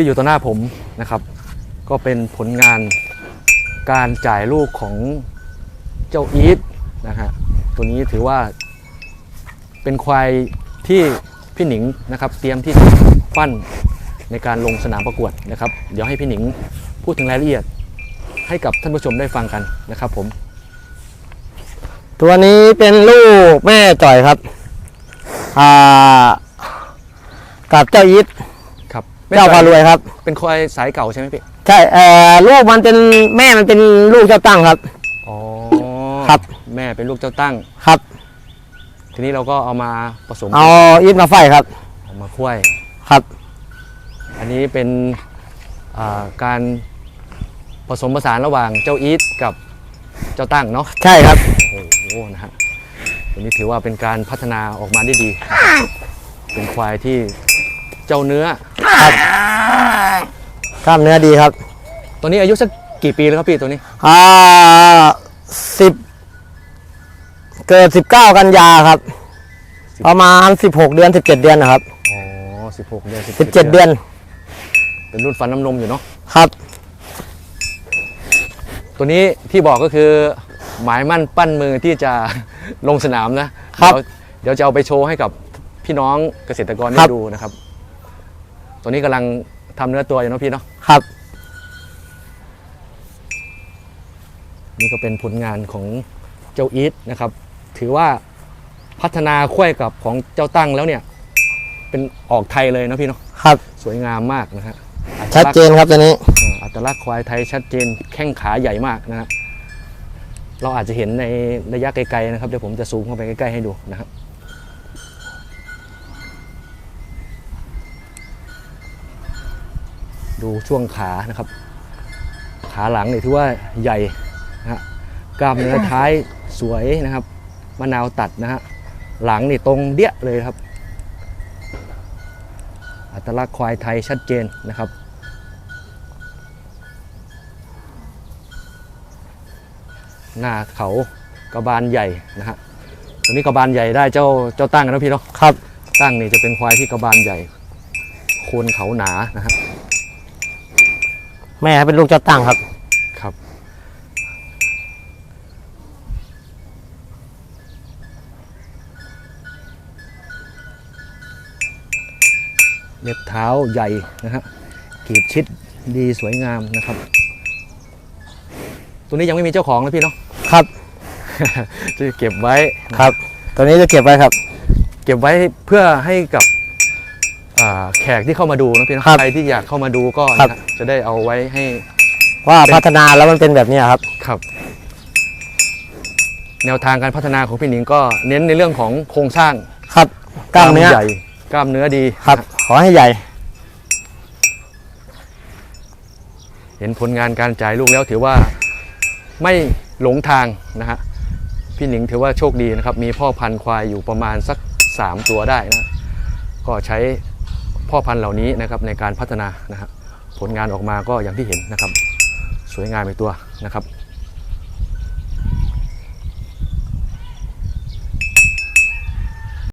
ที่อยู่ต่อหน้าผมนะครับ ก็เป็นผลงานการจ่ายลูกของเจ้าอีทนะฮะตัวนี้ถือว่าเป็นควายที่พี่หนิงนะครับ เตรียมที่จะปั้นในการลงสนามประกวดนะครับ เดี๋ยวให้พี่หนิงพูดถึงรายละเอียดให้กับท่านผู้ชมได้ฟังกันนะครับผม ตัวนี้เป็นลูกแม่จ่อยครับ อ่า กับเจ้ายิดครับ เจ้าพารวยครับ เป็นควายสายเก่าใช่ไหมพี่ ใช่เอ่อลูกมันเป็นแม่มันเป็นลูกเจ้าตั้งครับ อ๋อครับ แม่เป็นลูกเจ้าตั้ง ครับ ทีนี้เราก็เอามาผสมเอายิดมาไฟครับ เอามาคุ้ยครับ อันนี้เป็นอ่าการผสมผสานระหว่างเจ้าอีทกับเจ้าตั้งเนาะ ใช่ครับ โอ้โห นะฮะตัวนี้ถือว่าเป็นการพัฒนาออกมาได้ดีเป็นควายที่เจ้าเนื้อ กล้ามเนื้อดีครับ ตัวนี้อายุสักกี่ปีแล้วครับพี่ตัวนี้อ่าสิบเกิดสิบเก้ากันยาครับ ประมาณสิบหกเดือนสิบเจ็ดเดือนนะครับอ๋อสิบหกเดือนสิบเจ็ดเดือน เป็นรุ่นฟันน้ำนมอยู่เนาะครับ ตัวนี้ที่บอกก็คือหมายมั่นปั้นมือที่จะลงสนามนะครับ เดี๋ยวเดี๋ยวจะเอาไปโชว์ให้กับพี่น้องเกษตรกรคได้รับดูนะครับ ตัวนี้กำลังทำเนื้อตัวอยู่เนาะพี่เนาะครับ นี่ก็เป็นผลงานของเจ้าอีทนะครับ ถือว่าพัฒนาคุ้ยกับของเจ้าตั้งแล้วเนี่ย เป็นออกไทยเลยนะพี่เนาะครับ สวยงามมากนะฮะอัตชัดลักษณ์เจนครับตัวนี้เอ่ออัตลักษณ์ควายไทยชัดเจนแข้งขาใหญ่มากนะฮะเราอาจจะเห็นในระยะไกลๆนะครับเดี๋ยวผมจะซูมเข้าไปใกล้ๆให้ดูนะครับ ดูช่วงขานะครับ ขาหลังเนี่ยถือว่าใหญ่นะฮะกล้ามเนื้อท้ายสวยนะครับมะนาวตัดนะฮะหลังนี่ตรงเดี้ยเลยครับ อัตลักษณ์ควายไทยชัดเจนนะครับหน้าเขากระบาลใหญ่นะฮะตัวนี้กระบาลใหญ่ได้เจ้าเจ้าตั้งนะพี่เนาะครับ ตั้งนี่จะเป็นควายที่กระบาลใหญ่โคนเขาหนานะฮะ แม่เป็นลูกเจ้าตั้งครับ ครับ เล็บเท้าใหญ่นะฮะกีบชิดดีสวยงามนะครับ ตัวนี้ยังไม่มีเจ้าของนะพี่เนาะ ครับ จะเก็บไว้ ครับตัวนี้จะเก็บไว้ครับ เก็บไว้เพื่อให้กับอ่า แขกที่เข้ามาดูนะพี่เนาะครับใครที่อยากเข้ามาดูก็ครับ นะฮะจะได้เอาไว้ให้ ว่าเป็นพัฒนาแล้วมันเป็นแบบนี้ครับ ครับ แนวทางการพัฒนาของพี่หนิงก็เน้นในเรื่องของโครงสร้างครับกล้ามเนื้อใหญ่กล้ามเนื้อดีครับนะฮะขอให้ใหญ่ เห็นผลงานการจ่ายลูกแล้วถือว่าไม่หลงทางนะฮะพี่หนิงถือว่าโชคดีนะครับ มีพ่อพันธุ์ควายอยู่ประมาณสัก 3 ตัวได้นะ ก็ใช้ พ่อพันธุ์เหล่านี้นะครับในการพัฒนานะฮะผลงานออกมาก็อย่างที่เห็นนะครับ สวยงามในตัวนะครับ